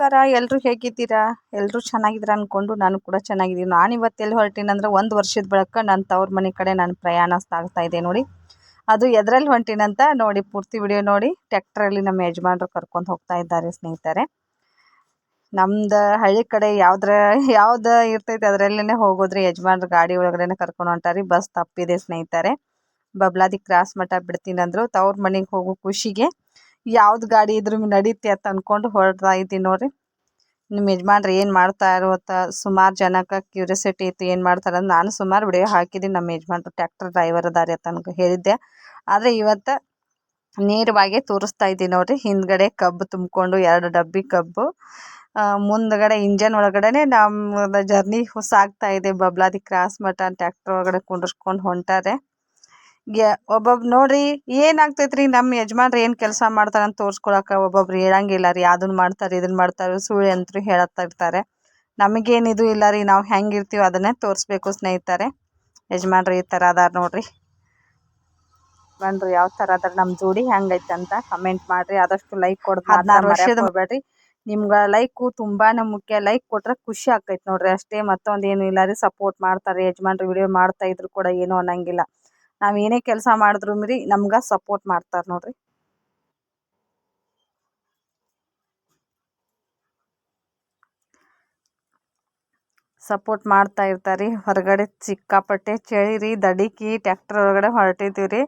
ನಮಸ್ಕಾರ. ಎಲ್ಲರೂ ಹೇಗಿದ್ದೀರಾ? ಎಲ್ಲರೂ ಚೆನ್ನಾಗಿದ್ದೀರಾ ಅಂದ್ಕೊಂಡು ನಾನು ಕೂಡ ಚೆನ್ನಾಗಿದ್ದೀನಿ. ನಾನು ಇವತ್ತು ಎಲ್ಲಿ ಹೊರಟೀನಂದ್ರೆ ಒಂದು ವರ್ಷದ ಬಳಿಕ ನನ್ನ ತವ್ರ ಮನೆ ಕಡೆ ನಾನು ಪ್ರಯಾಣ ಸಾಗ್ತಾ ಇದೆ ನೋಡಿ. ಅದು ಎದ್ರಲ್ಲಿ ಹೊಂಟೀನಂತ ನೋಡಿ, ಪೂರ್ತಿ ವಿಡಿಯೋ ನೋಡಿ. ಟ್ಯಾಕ್ಟ್ರಲ್ಲಿ ನಮ್ಮ ಯಜಮಾನ್ರು ಕರ್ಕೊಂಡು ಹೋಗ್ತಾ ಇದ್ದಾರೆ ಸ್ನೇಹಿತರೆ. ನಮ್ದು ಹಳ್ಳಿ ಕಡೆ ಯಾವ್ದ್ರ, ಯಾವ್ದು ಇರ್ತೈತೆ ಅದರಲ್ಲೇ ಹೋಗೋದ್ರೆ. ಯಜಮಾನ್ರು ಗಾಡಿ ಒಳಗಡೆನೆ ಕರ್ಕೊಂಡು ಹೊಂಟಾರಿ. ಬಸ್ ತಪ್ಪಿದೆ ಸ್ನೇಹಿತರೆ. ಬಬ್ಲಾದಿ ಕ್ರಾಸ್ ಮಠ ಬಿಡ್ತೀನಿ ಅಂದರು. ತವ್ರ ಮನೆಗೆ ಹೋಗೋ ಖುಷಿಗೆ ಯಾವ್ದು ಗಾಡಿ ಇದ್ರು ನಡೀತಿ ಅಂತ ಅಂದ್ಕೊಂಡು ಹೊರಡ್ತಾ ಇದ್ದೀನಿ ನೋಡ್ರಿ. ನಿಮ್ಮ ಯಜಮಾನ್ರು ಏನು ಮಾಡ್ತಾರೋ ಅಂತ ಸುಮಾರು ಜನಕ್ಕೆ ಕ್ಯೂರಿಯಾಸಿಟಿ ಇತ್ತು ಏನು ಮಾಡ್ತಾರೆ ಅಂತ ನಾನು ಸುಮಾರು ವಿಡಿಯೋ ಹಾಕಿದ್ದೀನಿ ನಮ್ಮ ಯಜಮಾನ್ರು ಟ್ಯಾಕ್ಟರ್ ಡ್ರೈವರ್ ಅದಾರೆ ಅಂತ ಹೇಳಿದ್ದೆ. ಆದರೆ ಇವತ್ತು ನೇರವಾಗಿ ತೋರಿಸ್ತಾ ಇದ್ದೀನಿ ನೋಡ್ರಿ. ಹಿಂದ್ಗಡೆ ಕಬ್ಬು ತುಂಬಿಕೊಂಡು ಎರಡು ಡಬ್ಬಿ ಕಬ್ಬು. ಮುಂದ್ಗಡೆ ಇಂಜನ್ ಒಳಗಡೆನೆ ನಮ್ಮ ಜರ್ನಿ ಸಾಗ್ತಾ ಇದೆ. ಬಬ್ಲಾದಿ ಕ್ರಾಸ್ ಮಟ್ಟ ಟ್ಯಾಕ್ಟರ್ ಒಳಗಡೆ ಕುಂಡಿಸ್ಕೊಂಡು ಹೊಂಟಾರೆ. ಒಬ್ಬೊಬ್ಬ ನೋಡ್ರಿ ಏನಾಗ್ತೈತ್ರಿ ನಮ್ಮ ಯಜಮಾನ್ರು ಏನು ಕೆಲಸ ಮಾಡ್ತಾರಂತ ಅಂತ ತೋರ್ಸ್ಕೊಳಕ್ಕೆ ಒಬ್ಬೊಬ್ರು ಹೇಳಂಗಿಲ್ಲ ರೀ. ಅದನ್ನ ಮಾಡ್ತಾರೆ ಇದನ್ನ ಮಾಡ್ತಾರೆ ಸುಳ್ಳು ಅಂತೂ ಹೇಳತ್ತಾ ಇರ್ತಾರೆ ನಮಗೇನಿದು ಇಲ್ಲ ರೀ ನಾವು ಹೆಂಗಿರ್ತೀವಿ ಅದನ್ನೇ ತೋರಿಸ್ಬೇಕು ಸ್ನೇಹಿತರೆ. ಯಜಮಾನರು ಈ ಥರ ಅದಾರ ನೋಡ್ರಿ. ಬಂದ್ರು ಯಾವ ಥರ ಅದಾರ ನಮ್ಮ ಜೋಡಿ ಹೆಂಗೈತೆ ಅಂತ ಕಮೆಂಟ್ ಮಾಡಿರಿ. ಆದಷ್ಟು ಲೈಕ್ ಕೊಡ್ದು ಹದಿನಾರು ವರ್ಷದ ಹೋಗ್ಬೇಡ್ರಿ. ನಿಮ್ಗೆ ಲೈಕು ತುಂಬಾ ಮುಖ್ಯ. ಲೈಕ್ ಕೊಟ್ರೆ ಖುಷಿ ಆಗ್ತೈತೆ ನೋಡ್ರಿ ಅಷ್ಟೇ. ಮತ್ತೊಂದು ಏನು ಇಲ್ಲ ರೀ ಸಪೋರ್ಟ್ ಮಾಡ್ತಾರೆ. ಯಜಮಾನರು ವಿಡಿಯೋ ಮಾಡ್ತಾ ಇದ್ರು ಕೂಡ ಏನೂ ಅನ್ನಂಗಿಲ್ಲ. ನಾವು ಏನೇ ಕೆಲಸ ಮಾಡಿದ್ರು ರೀ ನಮ್ಗೆ ಸಪೋರ್ಟ್ ಮಾಡ್ತಾರೆ ನೋಡ್ರಿ. ಸಪೋರ್ಟ್ ಮಾಡ್ತಾ ಇರ್ತಾರೆ. ಹೊರಗಡೆ ಸಿಕ್ಕಾಪಟ್ಟೆ ಚಳಿ ರೀ ದಡಿಕಿ ಟ್ಯಾಕ್ಟರ್ ಒಳಗಡೆ ಹೊರಟಿದ್ದೀವಿ ರೀ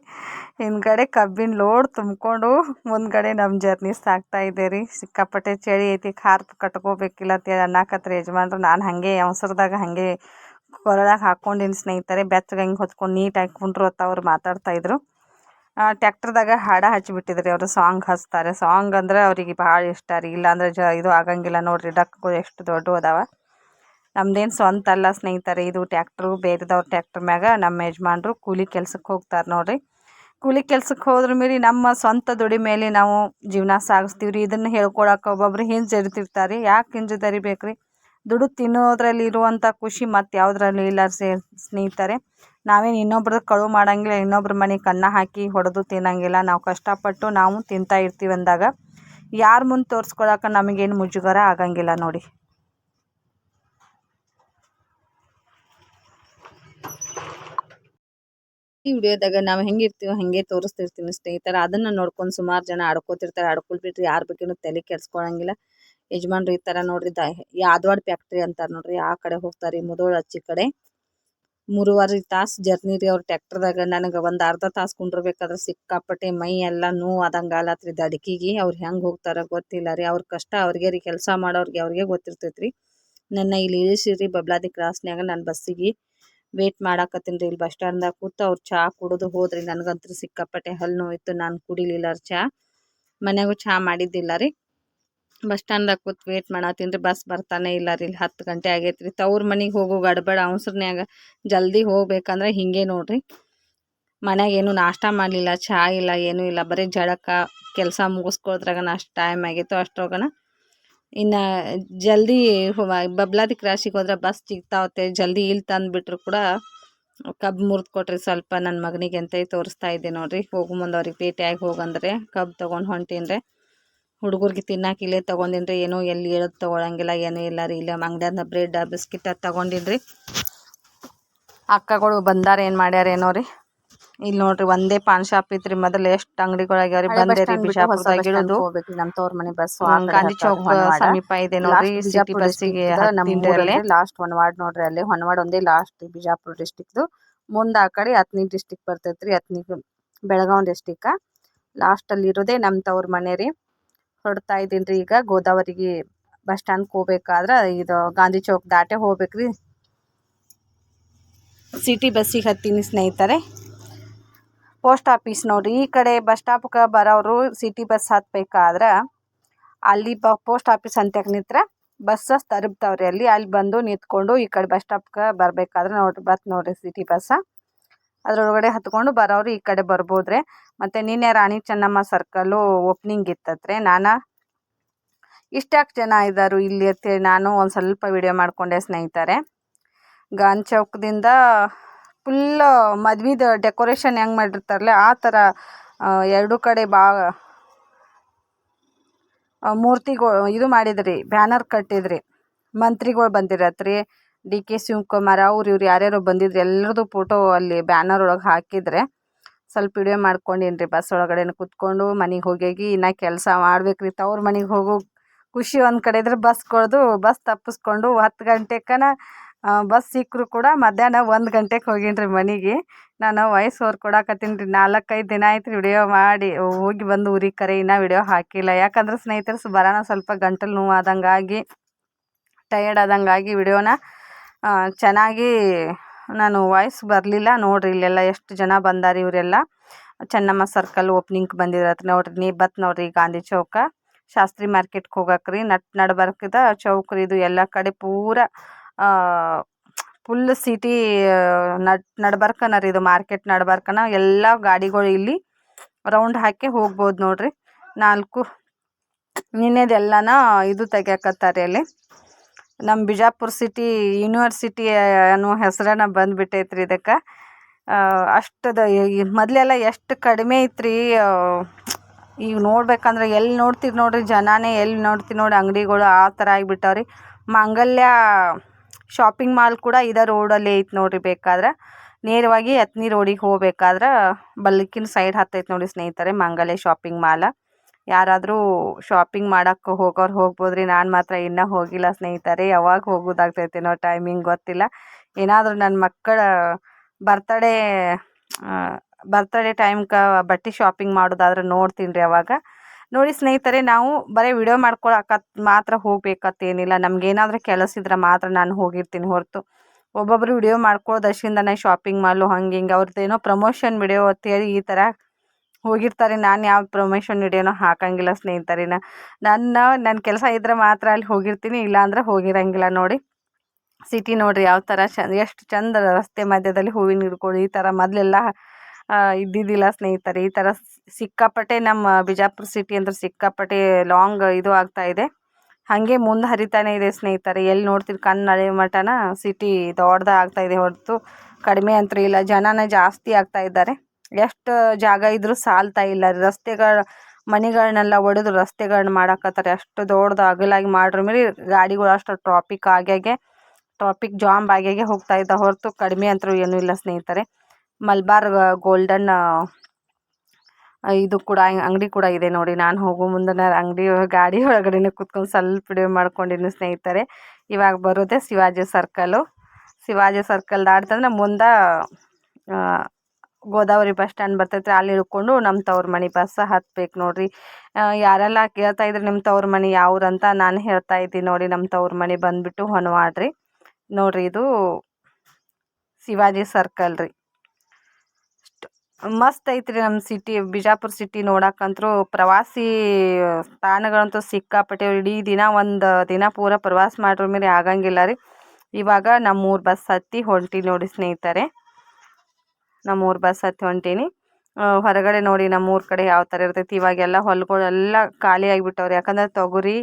ಹಿಂದ್ಗಡೆ ಕಬ್ಬಿನ ಲೋಡ್ ತುಂಬಿಕೊಂಡು ಮುಂದ್ಗಡೆ ನಮ್ಮ ಜರ್ನಿ ಸಾಗ್ತಾ ಇದೆ ರೀ ಸಿಕ್ಕಾಪಟ್ಟೆ ಚಳಿ ಐತಿ ಖಾರ ಕಟ್ಕೋಬೇಕಿಲ್ಲ ಅಂತೇಳಿ ಅನ್ನಕತ್ರಿ ಯಜಮಾನ್ರು. ನಾನು ಹಾಗೆ, ಅವಸರದಾಗ ಹಾಗೆ ಕೊರಳಾಗ ಹಾಕ್ಕೊಂಡಿನಿ ಸ್ನೇಹಿತರೆ ಬೆಚ್ಚಗೆ ಹಿಂಗೆ ಹೊತ್ಕೊಂಡು ನೀಟಾಗಿ ಕುಂಡ್ರು ಅಂತ ಅವ್ರು ಮಾತಾಡ್ತಾಯಿದ್ರು ಟ್ಯಾಕ್ಟರ್ದಾಗ ಹಾಡ ಹಚ್ಚಿಬಿಟ್ಟಿದ್ರಿ ಅವರು ಸಾಂಗ್ ಹಚ್ತಾರೆ. ಸಾಂಗ್ ಅಂದ್ರೆ ಅವ್ರಿಗೆ ಭಾಳ ಇಷ್ಟ ರೀ. ಇಲ್ಲಾಂದ್ರೆ ಜ, ಇದು ಆಗಂಗಿಲ್ಲ ನೋಡಿರಿ ಡಕ್ಗಳು ಎಷ್ಟು ದೊಡ್ಡವು ಅದಾವ. ನಮ್ದೇನು ಸ್ವಂತ ಅಲ್ಲ ಸ್ನೇಹಿತರೆ, ಇದು ಟ್ಯಾಕ್ಟ್ರು, ಬೇರೆದವ್ರ ಟ್ಯಾಕ್ಟ್ರ್ ಮ್ಯಾಗ ನಮ್ಮ ಯಜಮಾನ್ರು ಕೂಲಿ ಕೆಲ್ಸಕ್ಕೆ ಹೋಗ್ತಾರೆ ನೋಡಿರಿ. ಕೂಲಿ ಕೆಲ್ಸಕ್ಕೆ ಹೋದ್ರ ಮೀರಿ ನಮ್ಮ ಸ್ವಂತ ದುಡಿ ಮೇಲೆ ನಾವು ಜೀವನ ಸಾಗಿಸ್ತೀವಿ ರೀ ಇದನ್ನು ಹೇಳ್ಕೊಳಕ್ಕೆ ಒಬ್ಬೊಬ್ರು ಹಿಂಜರಿತಿರ್ತಾರೆ. ಯಾಕೆ ಹಿಂಜರಿಬೇಕು ರೀ ದುಡ್ಡು ತಿನ್ನೋದ್ರಲ್ಲಿ ಇರುವಂಥ ಖುಷಿ ಮತ್ತು ಯಾವುದ್ರಲ್ಲೂ ಇಲ್ಲ ಸ್ನೇಹಿತರೆ. ನಾವೇನು ಇನ್ನೊಬ್ರದ್ದು ಕಳುವು ಮಾಡೋಂಗಿಲ್ಲ, ಇನ್ನೊಬ್ರ ಮನೆ ಕನ್ನ ಹಾಕಿ ಹೊಡೆದು ತಿನ್ನೋಂಗಿಲ್ಲ. ನಾವು ಕಷ್ಟಪಟ್ಟು ನಾವು ತಿಂತಾ ಇರ್ತೀವಿ ಅಂದಾಗ ಯಾರ ಮುಂದೆ ತೋರ್ಸ್ಕೊಳಕ್ಕೆ ನಮಗೇನು ಮುಜುಗರ ಆಗಂಗಿಲ್ಲ ನೋಡಿ. ಈ ವಿಡಿಯೋದಾಗ ನಾವು ಹೆಂಗಿರ್ತೀವೋ ಹಂಗೆ ತೋರಿಸ್ತಿರ್ತೀನಿ ಸ್ನೇಹಿತರೆ. ಅದನ್ನು ನೋಡ್ಕೊಂಡು ಸುಮಾರು ಜನ ಆಡ್ಕೋತಿರ್ತಾರೆ. ಆಡ್ಕೊಳ್ಬಿಟ್ರೆ ಯಾರ ಬಗ್ಗೆನೂ ತಲೆ ಕೆಡ್ಸ್ಕೊಳಂಗಿಲ್ಲ. ಯಜಮಾನ್ರು ಈ ಥರ ನೋಡ್ರಿ, ದ ಯಾದವಾಡ ಫ್ಯಾಕ್ಟ್ರಿ ಅಂತಾರೆ ನೋಡ್ರಿ, ಆ ಕಡೆ ಹೋಗ್ತಾರೆ, ಮುದೋಳ ಅಚ್ಚಿ ಕಡೆ. ಮೂರುವರೆ ತಾಸು ಜರ್ನಿ ರೀ ಅವ್ರ ಟ್ಯಾಕ್ಟ್ರದಾಗ ನನಗೆ ಒಂದು ಅರ್ಧ ತಾಸು ಕುಂಡ್ರಬೇಕಾದ್ರೆ ಸಿಕ್ಕಾಪಟ್ಟೆ ಮೈ ಎಲ್ಲ ನೋವು ಆದಂಗೆ ಆಲತ್ರಿ ಅವ್ರು ಹೆಂಗೆ ಹೋಗ್ತಾರ ಗೊತ್ತಿಲ್ಲ ರೀ. ಅವ್ರ ಕಷ್ಟ ಅವ್ರಿಗೆ ರೀ, ಕೆಲಸ ಮಾಡೋರಿಗೆ ಅವ್ರಿಗೆ ಗೊತ್ತಿರ್ತೈತೆ ನನ್ನ ಇಲ್ಲಿ ಇಳಿಸಿರಿ ಬಬ್ಲಾದಿ ಕ್ರಾಸ್ನ್ಯಾಗ ನಾನು ಬಸ್ಸಿಗೆ. ವೇಟ್ ಮಾಡಾಕತ್ತೀನಿ ರೀ, ಇಲ್ಲಿ ಬಸ್ ಸ್ಟ್ಯಾಂಡ್ದಾಗ ಕೂತು ಅವ್ರು ಚಹಾ ಕುಡಿದು ಹೋದ್ರಿ. ನನಗಂತೂ ಸಿಕ್ಕಾಪಟ್ಟೆ ಹಲ್ಲು ನೋವಿತ್ತು ನಾನು ಕುಡಿಲಿಲ್ಲ ರೀ ಚಹಾ ಮನೆಗೂ ಚಹಾ ಮಾಡಿದ್ದಿಲ್ಲ ರೀ. ಬಸ್ ಸ್ಟ್ಯಾಂಡ್ದಾಗ ಕೂತ್ ವೇಟ್ ಮಾಡತ್ತೀನಿ ರೀ ಬಸ್ ಬರ್ತಾನೆ ಇಲ್ಲ ರೀ, ಇಲ್ಲಿ ಹತ್ತು ಗಂಟೆ ಆಗೈತೆ ರೀ ತವ್ರ ಮನೆಗೆ ಹೋಗೋ, ಗಡ್ಬಡ ಅವಸರನ್ಯಾಗ ಜಲ್ದಿ ಹೋಗ್ಬೇಕಂದ್ರೆ ಹಿಂಗೆ ನೋಡ್ರಿ. ಮನ್ಯಾಗ ಏನು ನಾಷ್ಟ ಮಾಡಲಿಲ್ಲ ಚಹಾ ಇಲ್ಲ, ಏನೂ ಇಲ್ಲ, ಬರೀ ಜಡಕ ಕೆಲಸ ಮುಗಿಸ್ಕೊಳ್ದ್ರಾಗನ ಅಷ್ಟು ಟೈಮ್ ಆಗಿತ್ತು ಅಷ್ಟ್ರೊಳಗನ ಇನ್ನು ಜಲ್ದಿ ಬಬ್ಲಾದಿ ಕ್ರಾಶಿಗೆ ಹೋದ್ರೆ ಬಸ್ ಸಿಗ್ತಾವತ್ತೆ, ಜಲ್ದಿ ಇಲ್ಲಿ ತಂದುಬಿಟ್ರು ಕೂಡ ಕಬ್ ಮುರಿದು ಕೊಟ್ರಿ ಸ್ವಲ್ಪ ನನ್ನ ಮಗನಿಗೆ ಅಂತ ತೋರಿಸ್ತಾ ಇದ್ದೆ ನೋಡ್ರಿ. ಹೋಗು ಮುಂದೆ ಅವ್ರಿಗೆ ಭೇಟಿಯಾಗಿ ಹೋಗಂದ್ರೆ, ಕಬ್ ತೊಗೊಂಡು ಹೊಂಟೀನಿ ಹುಡುಗರಿಗೆ ತಿನ್ನಕ್ಕೆ ಇಲ್ಲೇ ತೊಗೊಂಡಿನಿ ರೀ ಏನೂ ಎಲ್ಲಿ ಹೇಳೋದು ತೊಗೊಳಂಗಿಲ್ಲ ಏನೂ ಇಲ್ಲ ರೀ. ಇಲ್ಲೇ ಅಂಗಡಿಯಿಂದ ಬ್ರೆಡ್ ಬಿಸ್ಕಿಟ್ ಅದು ತೊಗೊಂಡಿನಿ ರೀ ಅಕ್ಕಗಳು ಬಂದಾರ ಏನು ಮಾಡ್ಯಾರ ಏನೋ ರೀ. ಇಲ್ಲಿ ನೋಡ್ರಿ ಒಂದೇ ಪಾನ್ ಶಾಪ್ ಐತ್ರಿ ಮೊದಲು ಎಷ್ಟು ಅಂಗಡಿಗಳಾಗ್ಯಾವ್ರಿ ಬಂದೇ ರೀ ಬಿಜಾಪುರದಾಗ ತವ್ರ ಮನೆ ಬಸ್ ಗಾಂಧಿ ಚೌಕ್ ಸಮೀಪ ಇದೆ ನೋಡ್ರಿ ಸಿಟಿ ಬಸ್ಸಿಗೆ ಲಾಸ್ಟ್ ಹೊನವಾಡ್ ನೋಡ್ರಿ ಅಲ್ಲಿ ಹೊನ್ವಾಡ್ ಒಂದೇ ಲಾಸ್ಟ್ ಬಿಜಾಪುರ ಡಿಸ್ಟಿಕ್ದು ಮುಂದೆ ಆ ಕಡೆ ಹತ್ನಿ ಡಿಸ್ಟಿಕ್ ಬರ್ತೈತ್ರಿ ಹತ್ನಿ ಬೆಳಗಾವಿ ಡಿಸ್ಟಿಕ್ ಲಾಸ್ಟ್ ಅಲ್ಲಿ ಇರೋದೇ ನಮ್ಮ ತವ್ರ ಮನೆ ರೀ. ಹೊರಡ್ತಾ ಇದ್ದೀನಿ ರೀ ಈಗ ಗೋದಾವರಿಗೆ ಬಸ್ ಸ್ಟ್ಯಾಂಡ್ಗೆ ಹೋಗ್ಬೇಕಾದ್ರೆ ಇದು ಗಾಂಧಿ ಚೌಕ್ ದಾಟೆ ಹೋಗ್ಬೇಕ್ರಿ. ಸಿಟಿ ಬಸ್ಸಿಗೆ ಹತ್ತೀನಿ ಸ್ನೇಹಿತರೆ. ಪೋಸ್ಟ್ ಆಫೀಸ್ ನೋಡಿ ಈ ಕಡೆ ಬಸ್ ಸ್ಟಾಪ್ಗೆ ಬರೋರು ಸಿಟಿ ಬಸ್ ಹತ್ಬೇಕಾದ್ರೆ ಅಲ್ಲಿ ಬ ಪೋಸ್ಟ್ ಆಫೀಸ್ ಅಂತ ನಿಂತ್ರ ಬಸ್ಸಸ್ ತರುಪ್ತಾವ್ರಿ. ಅಲ್ಲಿ ಅಲ್ಲಿ ಬಂದು ನಿಂತ್ಕೊಂಡು ಈ ಕಡೆ ಬಸ್ ಸ್ಟಾಪ್ಗೆ ಬರಬೇಕಾದ್ರೆ ನೋಡಿರಿ. ಬತ್ ನೋಡಿರಿ ಸಿಟಿ ಬಸ್ಸ. ಅದರೊಳಗಡೆ ಹತ್ಕೊಂಡು ಬರೋರು ಈ ಕಡೆ ಬರ್ಬೋದ್ರಿ. ಮತ್ತು ನಿನ್ನೆ ರಾಣಿ ಚೆನ್ನಮ್ಮ ಸರ್ಕಲ್ಲು ಓಪನಿಂಗ್ ಇತ್ತತ್ರೆ. ನಾನು ಇಷ್ಟಾಕ್ ಜನ ಇದ್ದಾರು ಇಲ್ಲಿ ಅಂತೇಳಿ ನಾನು ಒಂದು ಸ್ವಲ್ಪ ವಿಡಿಯೋ ಮಾಡಿಕೊಂಡೆ ಸ್ನೇಹಿತರೆ. ಗಾನ್ ಚೌಕದಿಂದ ಫುಲ್ ಮದ್ವೆದು ಡೆಕೋರೇಷನ್ ಹೆಂಗೆ ಮಾಡಿರ್ತಾರಲ್ಲ, ಆ ಥರ ಎರಡು ಕಡೆ ಬಾ ಮೂರ್ತಿಗಳು ಇದು ಮಾಡಿದ್ರಿ, ಬ್ಯಾನರ್ ಕಟ್ಟಿದ್ರಿ. ಮಂತ್ರಿಗಳು ಬಂದಿರತ್ರಿ. ಡಿ ಕೆ ಶಿವಕುಮಾರ್ ಅವ್ರು ಇವ್ರು ಯಾರ್ಯಾರು ಬಂದಿದ್ರು ಎಲ್ಲರದು ಫೋಟೋ ಅಲ್ಲಿ ಬ್ಯಾನರ್ ಒಳಗೆ ಹಾಕಿದ್ರೆ ಸ್ವಲ್ಪ ವಿಡಿಯೋ ಮಾಡ್ಕೊಂಡೀನಿ ಬಸ್ ಒಳಗಡೆ ಕುತ್ಕೊಂಡು, ಮನೆಗೆ ಹೋಗಿ ಇನ್ನು ಕೆಲಸ ಮಾಡ್ಬೇಕ್ರಿ. ತವ್ರ ಮನೆಗೆ ಹೋಗೋ ಖುಷಿ ಒಂದು ಕಡೆ ಇದ್ರೆ ಬಸ್ಗಳದು ಬಸ್ ತಪ್ಪಿಸ್ಕೊಂಡು ಹತ್ತು ಗಂಟೆಕನ ಬಸ್ ಸಿಕ್ಕರು ಕೂಡ ಮಧ್ಯಾಹ್ನ ಒಂದು ಗಂಟೆಗೆ ಹೋಗೀನಿ ಮನೆಗೆ. ನಾನು ವಯಸ್ಸು ಅವ್ರು ಕೊಡಾಕತ್ತೀನಿ ರೀ, ನಾಲ್ಕೈದು ದಿನ ಆಯ್ತು ರೀ ವಿಡಿಯೋ ಮಾಡಿ, ಹೋಗಿ ಬಂದು ಊರಿಗೆ ಕರೆ ಇನ್ನೂ ವಿಡಿಯೋ ಹಾಕಿಲ್ಲ. ಯಾಕಂದ್ರೆ ಸ್ನೇಹಿತರು ಬರೋಣ ಸ್ವಲ್ಪ ಗಂಟಲು ನೋವು ಆದಂಗಾಗಿ ಟಯರ್ಡ್ ಆದಂಗಾಗಿ ವಿಡಿಯೋನ ಚೆನ್ನಾಗಿ ನಾನು ವಾಯ್ಸ್ ಬರಲಿಲ್ಲ. ನೋಡಿರಿ ಇಲ್ಲೆಲ್ಲ ಎಷ್ಟು ಜನ ಬಂದಾರ ಇವರೆಲ್ಲ. ಚೆನ್ನಮ್ಮ ಸರ್ಕಲ್ ಓಪ್ನಿಂಗ್ ಬಂದಿರತ್ತೆ ನೋಡಿರಿ. ನೀ ಬತ್ ನೋಡಿರಿ ಗಾಂಧಿ ಚೌಕ. ಶಾಸ್ತ್ರಿ ಮಾರ್ಕೆಟ್ಗೆ ಹೋಗಕ್ಕೆ ರೀ ನಟ್ ನಡ್ಬರ್ಕಿದ ಚೌಕ್ ರೀ ಇದು ಎಲ್ಲ ಕಡೆ ಪೂರ ಫುಲ್ ಸಿಟಿ ನಡ್ ನಡ್ಬರ್ಕನ ರೀ ಇದು ಮಾರ್ಕೆಟ್ ನಡ್ಬರ್ಕನ ಎಲ್ಲ ಗಾಡಿಗಳು ಇಲ್ಲಿ ರೌಂಡ್ ಹಾಕಿ ಹೋಗ್ಬೋದು ನೋಡಿರಿ. ನಾಲ್ಕು ನಿನ್ನೆದೆಲ್ಲನ ಇದು ತೆಗಿಯಕತ್ತಾರೆ ಅಲ್ಲಿ ನಮ್ಮ ಬಿಜಾಪುರ ಸಿಟಿ ಯೂನಿವರ್ಸಿಟಿ ಅನ್ನೋ ಹೆಸರನ್ನ ಬಂದ್ಬಿಟ್ಟೈತೆ ರೀ ಇದಕ್ಕೆ ಅಷ್ಟದ ಮೊದಲೆಲ್ಲ ಎಷ್ಟು ಕಡಿಮೆ ಐತ್ರಿ ಈಗ ನೋಡ್ಬೇಕಂದ್ರೆ ಎಲ್ಲಿ ನೋಡ್ತೀರಿ ನೋಡಿರಿ ಜನಾನೇ ಎಲ್ಲಿ ನೋಡ್ತೀವಿ ನೋಡಿ ಅಂಗಡಿಗಳು ಆ ಥರ ಆಗಿಬಿಟ್ಟವ್ರಿ. ಮಾಂಗಲ್ಯ ಶಾಪಿಂಗ್ ಮಾಲ್ ಕೂಡ ಇದೇ ರೋಡಲ್ಲೇ ಐತೆ ನೋಡಿರಿ ಬೇಕಾದ್ರೆ. ನೇರವಾಗಿ ಹತ್ನಿ ರೋಡಿಗೆ ಹೋಗ್ಬೇಕಾದ್ರೆ ಬಲ್ಕಿನ ಸೈಡ್ ಹತ್ತೈತೆ ನೋಡಿ ಸ್ನೇಹಿತರೆ ಮಾಂಗಲ್ಯ ಶಾಪಿಂಗ್ ಮಾಲ ಯಾರಾದರೂ ಶಾಪಿಂಗ್ ಮಾಡೋಕ್ಕೆ ಹೋಗೋರು ಹೋಗ್ಬೋದು ರೀ ನಾನು ಮಾತ್ರ ಇನ್ನೂ ಹೋಗಿಲ್ಲ ಸ್ನೇಹಿತರೆ. ಯಾವಾಗ ಹೋಗೋದಾಗ್ತೈತೇನೋ ಟೈಮಿಂಗ್ ಗೊತ್ತಿಲ್ಲ. ಏನಾದರೂ ನನ್ನ ಮಕ್ಕಳ ಬರ್ತಡೇ ಬರ್ತಡೇ ಟೈಮ್ಗೆ ಬಟ್ಟೆ ಶಾಪಿಂಗ್ ಮಾಡೋದಾದ್ರೆ ನೋಡ್ತೀನಿ ರೀ ಅವಾಗ. ನೋಡಿ ಸ್ನೇಹಿತರೆ, ನಾವು ಬರೀ ವಿಡಿಯೋ ಮಾಡ್ಕೊಳಕತ್ ಮಾತ್ರ ಹೋಗ್ಬೇಕತ್ತೇನಿಲ್ಲ. ನಮಗೇನಾದರೂ ಕೆಲಸ ಇದ್ರೆ ಮಾತ್ರ ನಾನು ಹೋಗಿರ್ತೀನಿ ಹೊರತು. ಒಬ್ಬೊಬ್ಬರು ವಿಡಿಯೋ ಮಾಡ್ಕೊಳ್ಳೋದಷ್ಟಿಂದನೇ ಶಾಪಿಂಗ್ ಮಾಲು, ಹಂಗೆ ಹಿಂಗೆ. ಅವ್ರದ್ದೇನೋ ಪ್ರಮೋಷನ್ ವಿಡಿಯೋ ಅಂತೇಳಿ ಈ ಥರ ಹೋಗಿರ್ತಾರೆ, ನಾನು ಯಾವ ಪ್ರಮೋಷನ್ ವಿಡಿಯೋನೋ ಹಾಕಂಗಿಲ್ಲ ಸ್ನೇಹಿತರಿನ ನನ್ನ ನನ್ನ ಕೆಲಸ ಇದ್ರೆ ಮಾತ್ರ ಅಲ್ಲಿ ಹೋಗಿರ್ತೀನಿ, ಇಲ್ಲಾಂದ್ರೆ ಹೋಗಿರಂಗಿಲ್ಲ ನೋಡಿ. ಸಿಟಿ ನೋಡಿರಿ ಯಾವ ಥರ ಚಂದ ಎಷ್ಟು ಚಂದ ರಸ್ತೆ ಮಧ್ಯದಲ್ಲಿ ಹೂವಿನ ಹಿಡ್ಕೊಳ್ಳಿ ಈ ಥರ ಮೊದಲೆಲ್ಲ ಇದ್ದಿದ್ದಿಲ್ಲ ಸ್ನೇಹಿತರೆ, ಈ ಥರ ಸಿಕ್ಕಾಪಟ್ಟೆ ನಮ್ಮ ಬಿಜಾಪುರ ಸಿಟಿ ಅಂದ್ರೆ ಸಿಕ್ಕಾಪಟ್ಟೆ ಲಾಂಗ್ ಇದು ಆಗ್ತಾ ಇದೆ. ಹಾಗೆ ಮುಂದೆ ಹರಿತಾನೆ ಇದೆ ಸ್ನೇಹಿತರೆ ಎಲ್ಲಿ ನೋಡ್ತೀರಿ ಕಣ್ಣು ಮಟನ ಸಿಟಿ ದೊಡ್ಡದಾಗ್ತಾ ಇದೆ ಹೊರತು, ಕಡಿಮೆ ಅಂತೂ ಇಲ್ಲ, ಜನನೇ ಜಾಸ್ತಿ ಆಗ್ತಾ ಇದ್ದಾರೆ. ಎಷ್ಟು ಜಾಗ ಇದ್ರೂ ಸಾಲ್ತಾ ಇಲ್ಲ. ರಸ್ತೆಗಳ ಮನೆಗಳನ್ನೆಲ್ಲ ಒಡೆದು ರಸ್ತೆಗಳನ್ನ ಮಾಡಾಕತ್ತಾರೆ. ಎಷ್ಟು ದೊಡ್ಡದು ಅಗಲಾಗಿ ಮಾಡ್ರ ಮೇಲೆ ಗಾಡಿಗಳು ಅಷ್ಟು ಟ್ರಾಫಿಕ್ ಆಗ್ಯಾಗೆ ಟ್ರಾಫಿಕ್ ಜಾಮ್ ಆಗ್ಯಾಗೆ ಹೋಗ್ತಾ ಇದ್ದ. ಹೊರತು ಕಡಿಮೆ ಅಂತೂ ಏನೂ ಇಲ್ಲ ಸ್ನೇಹಿತರೆ. ಮಲ್ಬಾರ್ ಗೋಲ್ಡನ್ ಇದು ಕೂಡ, ಅಂಗಡಿ ಕೂಡ ಇದೆ ನೋಡಿ. ನಾನು ಹೋಗೋ ಮುಂದೆ ಅಂಗಡಿ ಗಾಡಿ ಒಳಗಡೆನೆ ಕೂತ್ಕೊಂಡು ಸ್ವಲ್ಪ ವಿಡಿಯೋ ಮಾಡ್ಕೊಂಡಿನಿ ಸ್ನೇಹಿತರೆ. ಇವಾಗ ಬರೋದೆ ಶಿವಾಜಿ ಸರ್ಕಲ್ಲು ಶಿವಾಜಿ ಸರ್ಕಲ್ ದಾಟ್ತಂದ್ರೆ ಮುಂದೆ ಗೋದಾವರಿ ಬಸ್ ಸ್ಟ್ಯಾಂಡ್ ಬರ್ತೈತೆ ಅಲ್ಲಿ ಇಳ್ಕೊಂಡು ನಮ್ಮ ತವ್ರ ಮನೆ ಬಸ್ ಹತ್ಬೇಕು ನೋಡಿರಿ. ಯಾರೆಲ್ಲ ಕೇಳ್ತಾ ಇದ್ರೆ ನಿಮ್ಮ ತವ್ರ ಮನೆ ಯಾವ್ರಂತ ನಾನು ಹೇಳ್ತಾ ಇದ್ದೀನಿ ನೋಡಿ ನಮ್ಮ ತವ್ರ ಮನೆ ಬಂದುಬಿಟ್ಟು ಹೊನವಾಡ್ರಿ ನೋಡಿರಿ ಇದು ಶಿವಾಜಿ ಸರ್ಕಲ್ ರೀ. ಮಸ್ತ್ ಐತ್ರಿ ನಮ್ಮ ಸಿಟಿ, ಬಿಜಾಪುರ ಸಿಟಿ ನೋಡಕ್ಕಂತರೂ ಪ್ರವಾಸಿ ತಾಣಗಳಂತೂ ಸಿಕ್ಕಾಪಟ್ಟೆ ಇಡೀ ದಿನ ಒಂದು ದಿನ ಪೂರ ಪ್ರವಾಸ ಮಾಡ್ರ ಮೇಲೆ ಆಗಂಗಿಲ್ಲ ರೀ. ಇವಾಗ ನಮ್ಮೂರು ಬಸ್ ಹತ್ತಿ ಹೊಂಟಿ ನೋಡಿ ಸ್ನೇಹಿತರೆ. ನಮ್ಮೂರು ಬಸ್ ಹತ್ತಿ ಹೊಂಟೀನಿ. ಹೊರಗಡೆ ನೋಡಿ ನಮ್ಮೂರ ಕಡೆ ಯಾವ ಥರ ಇರ್ತೈತಿ. ಇವಾಗೆಲ್ಲ ಹೊಲಗಳೆಲ್ಲ ಖಾಲಿ ಆಗಿಬಿಟ್ಟವ್ರಿ. ಯಾಕಂದ್ರೆ ತೊಗರಿ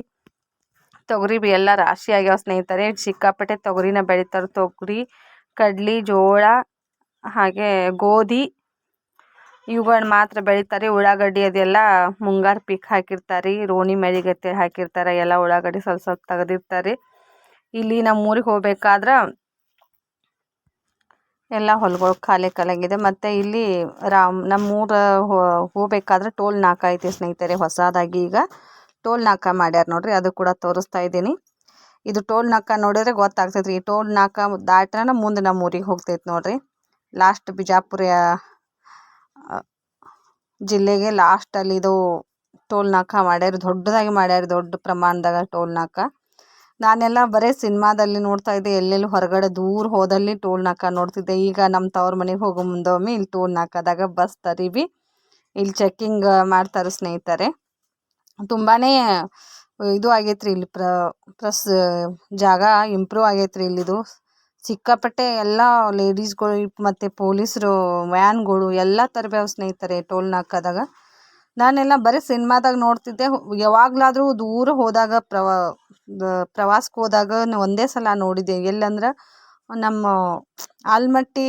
ತೊಗರಿ ಬಿ ಎಲ್ಲ ರಾಶಿ ಆಗ್ಯಾವ ಸ್ನೇಹಿತರೆ. ಸಿಕ್ಕಾಪಟ್ಟೆ ತೊಗರಿನ ಬೆಳಿತಾರೆ. ತೊಗರಿ, ಕಡ್ಲಿ, ಜೋಳ, ಹಾಗೆ ಗೋಧಿ. ಇವುಗಳನ್ನ ಮಾತ್ರ ಬೆಳಿತಾರೆ. ಉಳ್ಳಾಗಡ್ಡಿ ಅದೆಲ್ಲ ಮುಂಗಾರು ಪೀಕ್ ಹಾಕಿರ್ತಾರೆ. ರೋಣಿ ಮೆಳಿಗತ್ತೆ ಹಾಕಿರ್ತಾರೆ. ಎಲ್ಲ ಉಳ್ಳಾಗಡ್ಡಿ ಸ್ವಲ್ಪ ಸ್ವಲ್ಪ ತೆಗೆದಿರ್ತಾರೆ. ಇಲ್ಲಿ ನಮ್ಮ ಊರಿಗೆ ಹೋಗ್ಬೇಕಾದ್ರೆ ಎಲ್ಲ ಹೊಲಗಳು ಖಾಲಿ ಖಾಲಿಯಾಗಿದೆ ಮತ್ತು ಇಲ್ಲಿ ರಾಮ್, ನಮ್ಮೂರ ಹೋಗ್ಬೇಕಾದ್ರೆ ಟೋಲ್ ನಾಕ ಐತಿ ಸ್ನೇಹಿತರೆ, ಹೊಸದಾಗಿ ಈಗ ಟೋಲ್ ನಾಕ ಮಾಡ್ಯಾರ ನೋಡಿರಿ, ಅದು ಕೂಡ ತೋರಿಸ್ತಾ ಇದ್ದೀನಿ. ಇದು ಟೋಲ್ ನಾಕ ನೋಡಿದ್ರೆ ಗೊತ್ತಾಗ್ತೈತೆ ರೀ ಈ ಟೋಲ್ ನಾಕ ದಾಟ್ರೆ ಮುಂದೆ ನಮ್ಮ ಊರಿಗೆ ಹೋಗ್ತೈತೆ ನೋಡಿರಿ. ಲಾಸ್ಟ್ ಬಿಜಾಪುರ ಜಿಲ್ಲೆಗೆ ಲಾಸ್ಟಲ್ಲಿ ಇದು ಟೋಲ್ ನಾಕ ಮಾಡ್ಯಾರ, ದೊಡ್ಡದಾಗಿ ಮಾಡ್ಯಾರ, ದೊಡ್ಡ ಪ್ರಮಾಣದಾಗ ಟೋಲ್ ನಾಕ. ನಾನೆಲ್ಲ ಬರೀ ಸಿನಿಮಾದಲ್ಲಿ ನೋಡ್ತಾ ಇದ್ದೆ. ಎಲ್ಲೆಲ್ಲಿ ಹೊರಗಡೆ ದೂರ ಹೋದಲ್ಲಿ ಟೋಲ್ ನಾಕ ನೋಡ್ತಿದ್ದೆ. ಈಗ ನಮ್ಮ ತವ್ರ ಮನೆಗೆ ಹೋಗೋ ಮುಂದೊಮ್ಮೆ ಇಲ್ಲಿ ಟೋಲ್ ನಾಕದಾಗ ಬಸ್ ತರೀವಿ. ಇಲ್ಲಿ ಚೆಕ್ಕಿಂಗ್ ಮಾಡ್ತಾರೆ ಸ್ನೇಹಿತರೆ. ತುಂಬಾ ಇದು ಆಗೈತ್ರಿ ಇಲ್ಲಿ ಪ್ರ ಪ್ಲಸ್ ಜಾಗ ಇಂಪ್ರೂವ್ ಆಗೈತ್ರಿ ಇಲ್ಲಿದು. ಸಿಕ್ಕಾಪಟ್ಟೆ ಎಲ್ಲ ಲೇಡೀಸ್ಗಳು ಮತ್ತು ಪೊಲೀಸರು ವ್ಯಾನ್ಗಳು ಎಲ್ಲ ತರಬೇವು ಸ್ನೇಹಿತರೆ ಟೋಲ್ ನಾಕದಾಗ. ನಾನೆಲ್ಲ ಬರೀ ಸಿನಿಮಾದಾಗ ನೋಡ್ತಿದ್ದೆ. ಯಾವಾಗಲಾದರೂ ದೂರ ಹೋದಾಗ ಪ್ರವಾ ಪ್ರವಾಸಕ್ಕೆ ಹೋದಾಗ ಒಂದೇ ಸಲ ನೋಡಿದೆ. ಎಲ್ಲಂದ್ರೆ ನಮ್ಮ ಆಲ್ಮಟ್ಟಿ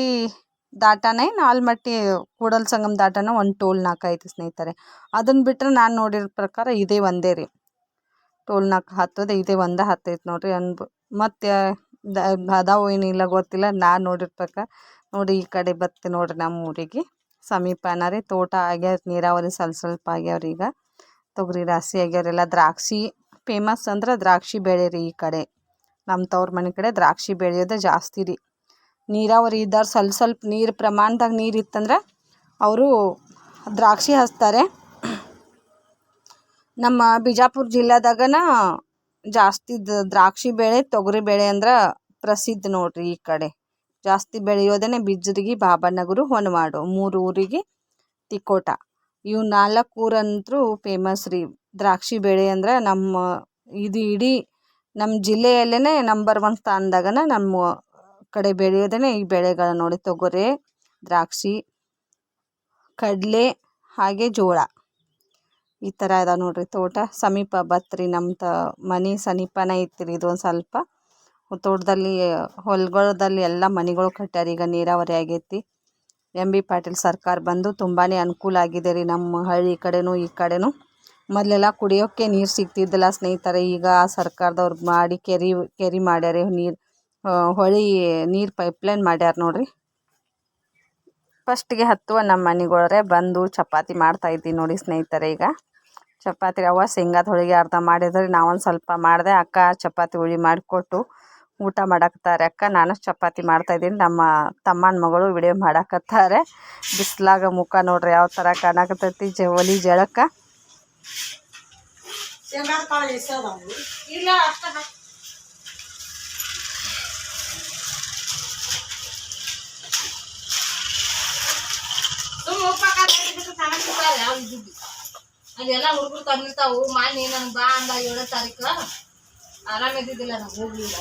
ದಾಟಾನೇ ಆಲ್ಮಟ್ಟಿ ಕೂಡಲ ಸಂಗಮ ದಾಟನ ಒಂದು ಟೋಲ್ ನಾಕ ಐತಿ ಸ್ನೇಹಿತರೆ. ಅದನ್ನು ಬಿಟ್ಟರೆ ನಾನು ನೋಡಿರೋ ಪ್ರಕಾರ ಇದೇ ಒಂದೇ ರೀ. ಟೋಲ್ ನಾಕ ಹತ್ತೋದು ಇದೇ ಒಂದೇ ಹತ್ತೈತೆ ನೋಡಿರಿ ಅನ್ಬ ಮತ್ತು ಅದಾವ ಏನಿಲ್ಲ ಗೊತ್ತಿಲ್ಲ ನಾನು ಪ್ರಕಾರ ನೋಡಿ ಈ ಕಡೆ ಬತ್ತೆ ನೋಡಿರಿ ನಮ್ಮ ಊರಿಗೆ. ಸಮೀಪನ ರೀ, ತೋಟ ಆಗ್ಯಾವ ನೀರಾವರಿ ಸ್ವಲ್ಪ ಸ್ವಲ್ಪ ಆಗ್ಯಾವ್ರಿ ಈಗ. ತೊಗರಿ ರಾಶಿ ಆಗ್ಯಾವ್ರೆಲ್ಲ ದ್ರಾಕ್ಷಿ ಫೇಮಸ್ ಅಂದ್ರೆ ದ್ರಾಕ್ಷಿ ಬೆಳೆ ರೀ ಈ ಕಡೆ. ನಮ್ಮ ತವ್ರ ಮನೆ ಕಡೆ ದ್ರಾಕ್ಷಿ ಬೆಳೆಯೋದು ಜಾಸ್ತಿ ರೀ. ನೀರಾವರಿ ಇದ್ದವ್ರು ಸ್ವಲ್ಪ ಸ್ವಲ್ಪ ನೀರು ಪ್ರಮಾಣದಾಗ ನೀರು ಇತ್ತಂದ್ರೆ ಅವರು ದ್ರಾಕ್ಷಿ ಹಚ್ತಾರೆ. ನಮ್ಮ ಬಿಜಾಪುರ ಜಿಲ್ಲಾದಾಗನ ಜಾಸ್ತಿ ದ್ರಾಕ್ಷಿ ಬೆಳೆ, ತೊಗರಿ ಬೆಳೆ ಅಂದ್ರೆ ಪ್ರಸಿದ್ಧ ನೋಡ್ರಿ ಈ ಕಡೆ. ಜಾಸ್ತಿ ಬೆಳೆಯೋದೇ ಬಿಜ್ರಿಗಿ ಬಾಬಾನಗರು ಹೊನವಾಡು ಮೂರು ಊರಿಗೆ ತಿಕೋಟ. ಇವು ನಾಲ್ಕು ಊರಂತೂ ಫೇಮಸ್ ರೀ ದ್ರಾಕ್ಷಿ ಬೆಳೆ ಅಂದ್ರೆ ನಮ್ಮ ಇದು ಇಡೀ ನಮ್ಮ ಜಿಲ್ಲೆಯಲ್ಲೇ ನಂಬರ್ ಒನ್ ಸ್ಥಾನದಾಗನ ನಮ್ಮ ಕಡೆ ಬೆಳೆಯೋದೇ ಈ ಬೆಳೆಗಳು ನೋಡಿ ತೊಗರಿ ದ್ರಾಕ್ಷಿ, ಕಡಲೆ ಹಾಗೆ ಜೋಳ. ಈ ಥರ ಇದಾವೆ ನೋಡ್ರಿ ತೋಟ. ಸಮೀಪ ಬತ್ತರಿ ನಮ್ಮ ತ ಮನೆ ಸಮೀಪನ ಐತ್ರಿ ಇದು ಒಂದು ಸ್ವಲ್ಪ. ತೋಟದಲ್ಲಿ ಹೊಲಗಳದಲ್ಲಿ ಎಲ್ಲ ಮನೆಗಳು ಕಟ್ಟಾರ ಈಗ ನೀರಾವರಿ ಆಗೈತಿ. ಎಂ ಬಿ ಪಾಟೀಲ್ ಸರ್ಕಾರ ಬಂದು ತುಂಬಾ ಅನುಕೂಲ ಆಗಿದೆ ರೀ ನಮ್ಮ ಹಳ್ಳಿ ಕಡೆನೂ ಈ ಕಡೆನೂ. ಮೊದಲೆಲ್ಲ ಕುಡಿಯೋಕ್ಕೆ ನೀರು ಸಿಗ್ತಿದ್ದಿಲ್ಲ ಸ್ನೇಹಿತರೆ. ಈಗ ಸರ್ಕಾರದವ್ರು ಮಾಡಿ ಕೆರೆ ಕೆರೆ ಮಾಡ್ಯಾರೆ. ನೀರು ಹೊಳಿ ನೀರು ಪೈಪ್ಲೈನ್ ಮಾಡ್ಯಾರ ನೋಡ್ರಿ. ಫಸ್ಟಿಗೆ ಹತ್ತುವ ನಮ್ಮ ಮನೆಗಳರೆ ಬಂದು ಚಪಾತಿ ಮಾಡ್ತಾ ಇದ್ದೀನಿ ನೋಡಿ ಸ್ನೇಹಿತರೆ ಈಗ. ಚಪಾತಿ ಅವ ಶೇಂಗಾದ ಹೋಳಿಗೆ ಅರ್ಧ ಮಾಡಿದ್ರೆ. ನಾವೊಂದು ಸ್ವಲ್ಪ ಮಾಡಿದೆ, ಅಕ್ಕ ಚಪಾತಿ ಹುಳಿ ಮಾಡಿಕೊಟ್ಟು ಊಟ ಮಾಡಾಕತ್ತಾರೆ. ಅಕ್ಕ, ನಾನು ಚಪಾತಿ ಮಾಡ್ತಾಯಿದ್ದೀನಿ ನಮ್ಮ ತಮ್ಮನ ಮಗಳು ವಿಡಿಯೋ ಮಾಡಾಕತ್ತಾರೆ. ಬಿಸ್ಲಾಗ ಮುಖ ನೋಡ್ರಿ, ಯಾವ ಥರ ಕಾಣಕತ್ತೈತಿ. ಜ ಒಲಿ ಜಳಕ್ಕ ಶೇಂಗಾದ ಕಾಳು ಎಸೆದಾವು ಇಲ್ಲ, ಅಷ್ಟ ಅಲ್ಲೆಲ್ಲ ಹುಡುಗರು ತಂದಿರ್ತಾವು ಮಾನಿ ನನ್ ಬಾ ಅಂದ ಏಳನೇ ತಾರೀಕು. ಆರಾಮ ಇದ್ದಿದ್ದಿಲ್ಲ ನಂಗೆ ಹೋಗ್ಲಿಲ್ಲ.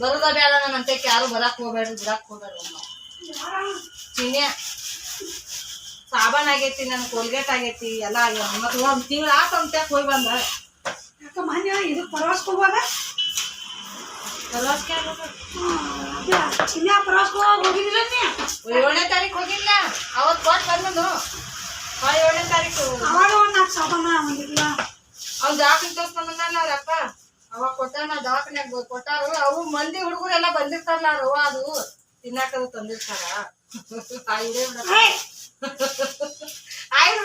ಬರೋದ ಬೇಡ ನನ್ನ ಅಂತಕ್ಕೆ ಯಾರು ಬರಕ್ ಹೋಗ್ಬೇಡ್ರಿ, ಬಿಡಕ್ ಹೋಗ್ಬೇಡ್ರಿ ಚಿನ್ನೆ ಸಾಬಾನ್ ಆಗೈತಿ ನನ್ ಕೋಲ್ಗೇಟ್ ಆಗೈತಿ ಎಲ್ಲ ಆಗ್ಯಾವ. ಮತ್ತೆ ಒಂದ್ ತಿಂಗಳ ಆತ ಅಂತ ಹೋಗಿ ಬಂದ? ಯಾಕ ಮೊನ್ನೆ ಇದು ಪ್ರವಾಸಕ್ಕೆ ಹೋಗುವಾಗ? ಪ್ರವಾಸಕ್ಕೆ ಚಿನ್ನ ಪ್ರವಾಸಕ್ಕೆ ಹೋಗುವಾಗ ಹೋಗಿದ್ದಿಲ್ಲ ನೀ ಏಳನೇ ತಾರೀಕು ಹೋಗಿಲ್ಲ ಅವತ್ ಕೊಟ್ಟು ಬಂದನು ಏಳನೇ ತಾರೀಕು. ಅವಾಗ ಒಂದ್ ನಾಲ್ಕು ಸಾಬಾನ ಒಂದಿಲ್ಲ ಅವ್ನ ದವಾಖಾನೆ ತೋರ್ಸ್ಕೊಂಡ್ ಅವ್ರ ಅಪ್ಪ? ಅವಾಗ ಕೊಟ್ಟಾನ ದವಾಖಾನ್ಯಾಗ ಕೊಟ್ಟಾರು. ಅವು ಮಂದಿ ಹುಡುಗರೆಲ್ಲ ಬಂದಿರ್ತಾರಲ್ಲ ಅದು. ತಿನ್ನಾಕದು ತಂದಿರ್ತಾರ. ಆ ಇದೇ ಬಿಡಪ್ಪ. ಆಯ್ತು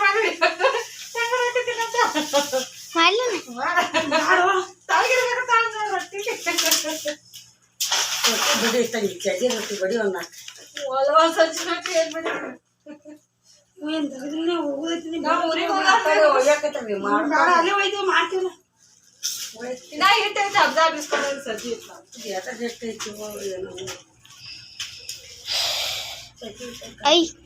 ಹೆಂಗ್ ರೊಟ್ಟಿ. ಬಡಿ ತಡಿ ಚಜ್ಜಿ ರೊಟ್ಟಿ ಬಡಿ ಒಂದು ಒಲ ಸಜ್ಜಿ ರೊಟ್ಟಿ ಏನ್ ಮಾಡಿದ್ರಿ? ಏನು ತೆಗೆದಿಲ್ಲ ಹೋಗೋದೈತಿ ನೀ ನಾವ್ ಊರಿಗ್ ಹೋಗಾಕ ಒಯ್ಯಾಕತ್ತೀವಿ ಮಾಡು ಬೇಡ ಅಲ್ಲೇ ಹೋಯ್ತೀವಿ ಮಾಡ್ತೀವಿ ಇನ್ನ ಹಿಟ್ಟೈತೆ ಅರ್ಧ ಬಿಸ್ಕೊಂಡು ಸಜ್ಜಿ. ಎಟ ಜಸ್ಟ್ ಐತಿ ಏನು ಇಟ್ಟಿತ್ತು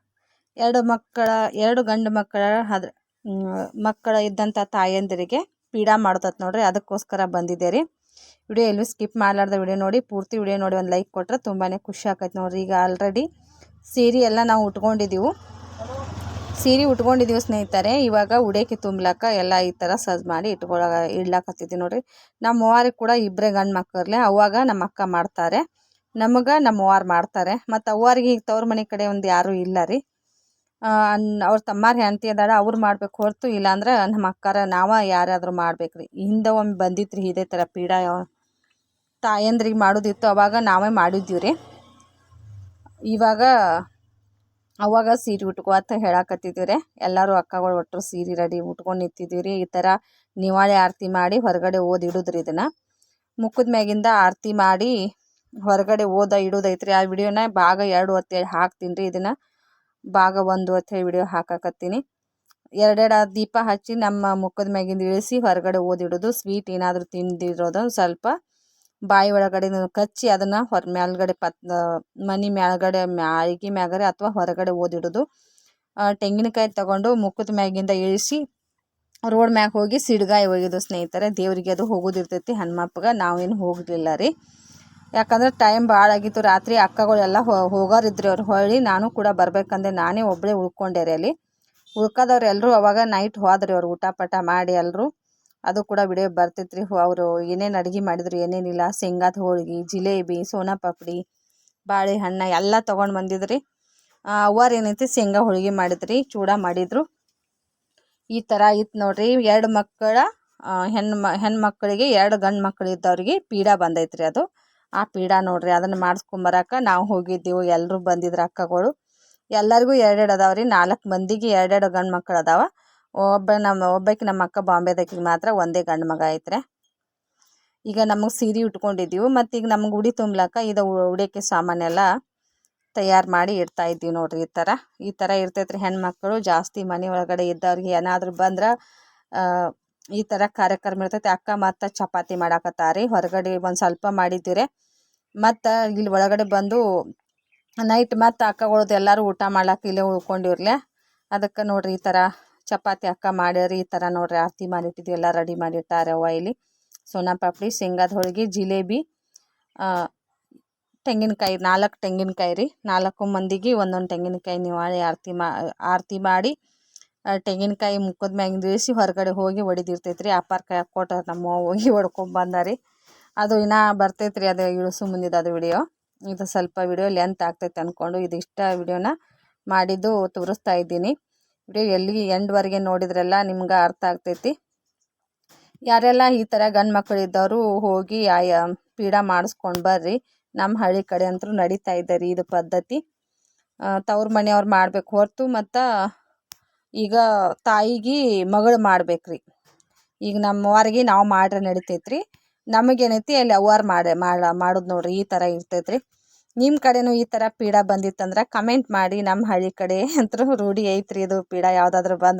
ಎರಡು ಮಕ್ಕಳ, ಎರಡು ಗಂಡು ಮಕ್ಕಳ ಅದ್ರ ಮಕ್ಕಳ ಇದ್ದಂಥ ತಾಯಂದಿರಿಗೆ ಪೀಡಾ ಮಾಡ್ತತ್ ನೋಡ್ರಿ, ಅದಕ್ಕೋಸ್ಕರ ಬಂದಿದ್ದೆ ರೀ. ವಿಡಿಯೋ ಎಲ್ಲೂ ಸ್ಕಿಪ್ ಮಾಡಲಾರ್ದ ವಿಡಿಯೋ ನೋಡಿ, ಪೂರ್ತಿ ವಿಡಿಯೋ ನೋಡಿ ಒಂದು ಲೈಕ್ ಕೊಟ್ಟರೆ ತುಂಬಾ ಖುಷಿ ಆಕೈತೆ ನೋಡ್ರಿ. ಈಗ ಆಲ್ರೆಡಿ ಸೀರೆ ಎಲ್ಲ ನಾವು ಉಟ್ಕೊಂಡಿದ್ದೀವಿ ಸೀರೆ ಉಟ್ಕೊಂಡಿದ್ದೀವಿ ಸ್ನೇಹಿತರೆ, ಇವಾಗ ಉಡೇಕಿ ತುಂಬ್ಲಕ್ಕ ಎಲ್ಲ ಈ ಥರ ಸಜ್ ಮಾಡಿ ಇಟ್ಕೊಳ, ಇಡ್ಲಾಕತ್ತಿದ್ವಿ ನೋಡ್ರಿ. ನಮ್ಮ ಅವ್ವಾರಿಗೆ ಕೂಡ ಇಬ್ಬರೇ ಗಂಡು ಮಕ್ಕಳೇ ಅವಾಗ ನಮ್ಮ ಅಕ್ಕ ಮಾಡ್ತಾರೆ, ನಮಗೆ ನಮ್ಮ ಅವ್ವಾರು ಮಾಡ್ತಾರೆ. ಮತ್ತು ಅವ್ವಾರಿಗೆ ಈಗ ತವ್ರ ಮನೆ ಕಡೆ ಒಂದು ಯಾರೂ ಇಲ್ಲ ರೀ. ಅವ್ರ ತಮ್ಮಾರ ಹೆಂಡ್ತಿ ಅದಾಳ ಅವ್ರು ಮಾಡ್ಬೇಕು ಹೊರತು ಇಲ್ಲಾಂದ್ರೆ ನಮ್ಮ ಅಕ್ಕಾರ ನಾವ ಯಾರಾದರೂ ಮಾಡ್ಬೇಕು ರೀ ಹಿಂದೆ ಒಮ್ಮೆ ಬಂದಿತ್ರಿ ಇದೇ ಥರ ಪೀಡ ತಾಯಂದ್ರಿಗೆ ಮಾಡೋದಿತ್ತು, ಅವಾಗ ನಾವೇ ಮಾಡಿದ್ದೀವಿ ರೀ ಇವಾಗ, ಅವಾಗ ಸೀರೆ ಉಟ್ಕೋ ಅಂತ ಹೇಳಕತ್ತಿದ್ವಿ ರೀ ಎಲ್ಲರೂ ಅಕ್ಕಗಳು ಒಟ್ಟರು ಸೀರೆ ರೆಡಿ ಉಟ್ಕೊಂಡು ನಿಂತಿದ್ವಿ ರೀ ಈ ಥರ ನಿವಾಳಿ ಆರತಿ ಮಾಡಿ ಹೊರಗಡೆ ಓದಿ ಇಡೋದ್ರಿ ಇದನ್ನು. ಮುಖದ ಮ್ಯಾಗಿಂದ ಆರತಿ ಮಾಡಿ ಹೊರಗಡೆ ಓದ ಇಡೋದೈತ್ರಿ. ಆ ವಿಡಿಯೋನ ಭಾಗ ಎರಡು ಅಂತೇಳಿ ಹಾಕ್ತೀನಿ ರೀ ಇದನ್ನು. ಭಾಗ ಒಂದು ಅಂತೇಳಿ ವಿಡಿಯೋ ಹಾಕಾಕತ್ತೀನಿ. ಎರಡೆರಡು ದೀಪ ಹಚ್ಚಿ ನಮ್ಮ ಮುಖದ ಮ್ಯಾಗಿಂದ ಇಳಿಸಿ ಹೊರಗಡೆ ಓದಿಡೋದು ಸ್ವೀಟ್ ಏನಾದರೂ ತಿಂದಿರೋದು ಸ್ವಲ್ಪ. ಬಾಯಿ ಒಳಗಡೆ ಕಚ್ಚಿ ಅದನ್ನು ಹೊರ ಮೇಲ್ಗಡೆ ಪತ್ ಮನೆ ಮೇಲ್ಗಡೆ ಮ್ಯಾಳ್ಗಿ ಮ್ಯಾಗರೆ ಅಥವಾ ಹೊರಗಡೆ ಓದಿಡೋದು. ತೆಂಗಿನಕಾಯಿ ತಗೊಂಡು ಮುಖದ ಮ್ಯಾಗಿಂದ ಇಳಿಸಿ ರೋಡ್ ಮ್ಯಾಗ ಹೋಗಿ ಸಿಡ್ಗಾಯಿ ಒಯ್ಯೋದು ಸ್ನೇಹಿತರೆ, ದೇವರಿಗೆ ಅದು ಹೋಗೋದಿರ್ತೈತಿ ಹನುಮಪ್ಪಗೆ, ನಾವೇನು ಹೋಗಲಿಲ್ಲ ರೀ. ಯಾಕಂದ್ರೆ ಟೈಮ್ ಭಾಳ ಆಗಿತ್ತು. ರಾತ್ರಿ ಅಕ್ಕಗಳೆಲ್ಲ ಹೋಗೋರಿದ್ರು ಅವ್ರು. ಹೊಳ್ಳಿ ನಾನು ಕೂಡ ಬರ್ಬೇಕಂದ್ರೆ ನಾನೇ ಒಬ್ಬಳೇ ಉಳ್ಕೊಂಡೆ ರೀ ಅಲ್ಲಿ. ಉಳ್ಕದವ್ರು ಎಲ್ಲರೂ ಅವಾಗ ನೈಟ್ ಹೋದ್ರಿ ಅವ್ರು. ಊಟ ಪಟ ಮಾಡಿ ಎಲ್ಲರೂ ಅದು ಕೂಡ ವಿಡಿಯೋ ಬರ್ತಿತ್ರಿ. ಅವರು ಏನೇನು ಅಡುಗೆ ಮಾಡಿದ್ರು, ಏನೇನಿಲ್ಲ. ಶೇಂಗಾದ ಹೋಳಿಗೆ, ಜಿಲೇಬಿ ಸೋನಾ ಪಾಪಡಿ ಬಾಳೆಹಣ್ಣು ಎಲ್ಲ ತೊಗೊಂಡು ಬಂದಿದ್ರಿ. ಅವ್ವಾರು ಏನೈತಿ? ಶೇಂಗಾ ಹೋಳ್ಗೆ ಮಾಡಿದ್ರಿ. ಚೂಡ ಮಾಡಿದ್ರು. ಈ ಥರ ಇತ್ತು ನೋಡ್ರಿ. ಎರಡು ಮಕ್ಕಳ ಹೆಣ್ಣು ಮ ಹೆಣ್ಮಕ್ಳಿಗೆ ಎರಡು ಗಂಡು ಮಕ್ಕಳು ಇದ್ದವ್ರಿಗೆ ಪೀಡ ಬಂದೈತ್ರಿ ಅದು. ಆ ಪೀಡ ನೋಡ್ರಿ, ಅದನ್ನು ಮಾಡಿಸ್ಕೊಂಬರಕ್ಕೆ ನಾವು ಹೋಗಿದ್ದೆವು ಎಲ್ಲರೂ ಬಂದಿದ್ರು ಅಕ್ಕಗಳು. ಎಲ್ಲರಿಗೂ ಎರಡೆರಡು ಅದಾವ ರೀ, ನಾಲ್ಕು ಮಂದಿಗೆ ಎರಡೆರಡು ಗಂಡು ಮಕ್ಕಳು ಅದಾವ. ಒಬ್ಬ ನಮ್ಮ ಒಬ್ಬಾಕಿ ನಮ್ಮ ಅಕ್ಕ ಬಾಂಬೆದಾಕಿಗೆ ಮಾತ್ರ ಒಂದೇ ಗಂಡು ಮಗ ಐತ್ರೆ. ಈಗ ನಮಗೆ ಸೀರೆ ಉಟ್ಕೊಂಡಿದ್ದೀವಿ ಮತ್ತು ಈಗ ನಮ್ಗೆ ಉಡಿ ತುಂಬ್ಲಕ್ಕ ಇದು ಉಡಿಯೋಕ್ಕೆ ಸಾಮಾನೆಲ್ಲ ತಯಾರು ಮಾಡಿ ಇಡ್ತಾ ಇದ್ದೀವಿ ನೋಡ್ರಿ ಈ ಥರ ಈ ಥರ ಇರ್ತೈತ್ರಿ ಹೆಣ್ಮಕ್ಳು, ಜಾಸ್ತಿ ಮನೆ ಒಳಗಡೆ ಇದ್ದವ್ರಿಗೆ ಏನಾದರೂ ಬಂದ್ರೆ ಈ ಥರ ಕಾರ್ಯಕ್ರಮ ಇರ್ತೈತಿ. ಅಕ್ಕ ಮತ್ತು ಚಪಾತಿ ಮಾಡಾಕತ್ತಾರಿ. ಹೊರಗಡೆ ಒಂದು ಸ್ವಲ್ಪ ಮಾಡಿದ್ದೀರಿ ಮತ್ತು ಇಲ್ಲಿ ಒಳಗಡೆ ಬಂದು ನೈಟ್ ಮತ್ತು ಅಕ್ಕಗಳದ್ದು ಎಲ್ಲರೂ ಊಟ ಮಾಡಕ್ಕೆ ಇಲ್ಲೇ ಉಳ್ಕೊಂಡಿರ್ಲೆ. ಅದಕ್ಕೆ ನೋಡ್ರಿ ಈ ಥರ ಚಪಾತಿ ಅಕ್ಕ ಮಾಡ್ಯಾರಿ. ಈ ಥರ ನೋಡ್ರಿ ಆರತಿ ಮಾಡಿಟ್ಟಿದ್ವಿ. ಎಲ್ಲ ರೆಡಿ ಮಾಡಿಟ್ಟಾರೆ ಅವ್ವ ಇಲ್ಲಿ. ಸೋನಾ ಪಾಪಡಿ, ಶೇಂಗಾದ ಹೋಳಿಗೆ, ಜಿಲೇಬಿ ತೆಂಗಿನಕಾಯಿ, ನಾಲ್ಕು ತೆಂಗಿನಕಾಯಿ ರೀ. ನಾಲ್ಕು ಮಂದಿಗೆ ಒಂದೊಂದು ತೆಂಗಿನಕಾಯಿ ನೀವು ಆರತಿ ಮಾ, ಆರತಿ ಮಾಡಿ ತೆಂಗಿನಕಾಯಿ ಮುಖದ ಮ್ಯಾಗಿಂದ ಇಳಿಸಿ ಹೊರಗಡೆ ಹೋಗಿ ಒಡಿದಿರ್ತೈತೆ ರೀ ಅಪ್ಪಾರ ಕೈ ಕೊಟ್ಟು ನಮ್ಮ ಹೋಗಿ ಹೊಡ್ಕೊಂಡು ಬಂದಾರಿ. ಅದು ಇನ್ನೂ ಬರ್ತೈತೆ ರೀ ಅದು ಇಳಿಸು ಮುಂದಿದ್ದು ಅದು ವಿಡಿಯೋ ಇದು ಸ್ವಲ್ಪ ವಿಡಿಯೋ ಲೆಂತ್ ಆಗ್ತೈತೆ ಅಂದ್ಕೊಂಡು ಇದಿಷ್ಟ ವಿಡಿಯೋನ ಮಾಡಿದ್ದು ತೋರಿಸ್ತಾ ಇದ್ದೀನಿ. ವಿಡಿಯೋ ಎಲ್ಲಿ ಎಂಡ್ವರೆಗೆ ನೋಡಿದ್ರೆಲ್ಲ ನಿಮ್ಗೆ ಅರ್ಥ ಆಗ್ತೈತಿ. ಯಾರೆಲ್ಲ ಈ ಥರ ಗಂಡು ಮಕ್ಕಳಿದ್ದವರು ಹೋಗಿ ಆಯಾ, ಪೀಡ ಮಾಡಿಸ್ಕೊಂಡು ಬರ್ರಿ. ನಮ್ಮ ಹಳ್ಳಿ ಕಡೆ ಅಂತೂ ನಡೀತಾ ಇದ್ದಾರೆ ಇದು ಪದ್ಧತಿ. ತವ್ರ ಮನೆಯವ್ರು ಮಾಡಬೇಕು ಹೊರತು ಮತ್ತು ಈಗ ತಾಯಿಗೆ ಮಗಳು ಮಾಡ್ಬೇಕ್ರಿ. ಈಗ ನಮ್ಮವ್ರಿಗೆ ನಾವು ಮಾಡ್ರೆ ನಡಿತೈತ್ರಿ. ನಮಗೇನೈತಿ ಅಲ್ಲಿ ಅವ್ವಾರು ಮಾಡಿ, ಮಾಡ, ಮಾಡೋದು ನೋಡ್ರಿ ಈ ಥರ ಇರ್ತೈತ್ರಿ. ನಿಮ್ಮ ಕಡೆನೂ ಈ ಥರ ಪೀಡ ಬಂದಿತ್ತಂದ್ರೆ ಕಮೆಂಟ್ ಮಾಡಿ ನಮ್ಮ ಹಳ್ಳಿ ಕಡೆ ಅಂತೂ ರೂಢಿ ಐತ್ರಿ ಇದು ಪೀಡ ಯಾವುದಾದ್ರೂ ಬಂದ್ರೆ.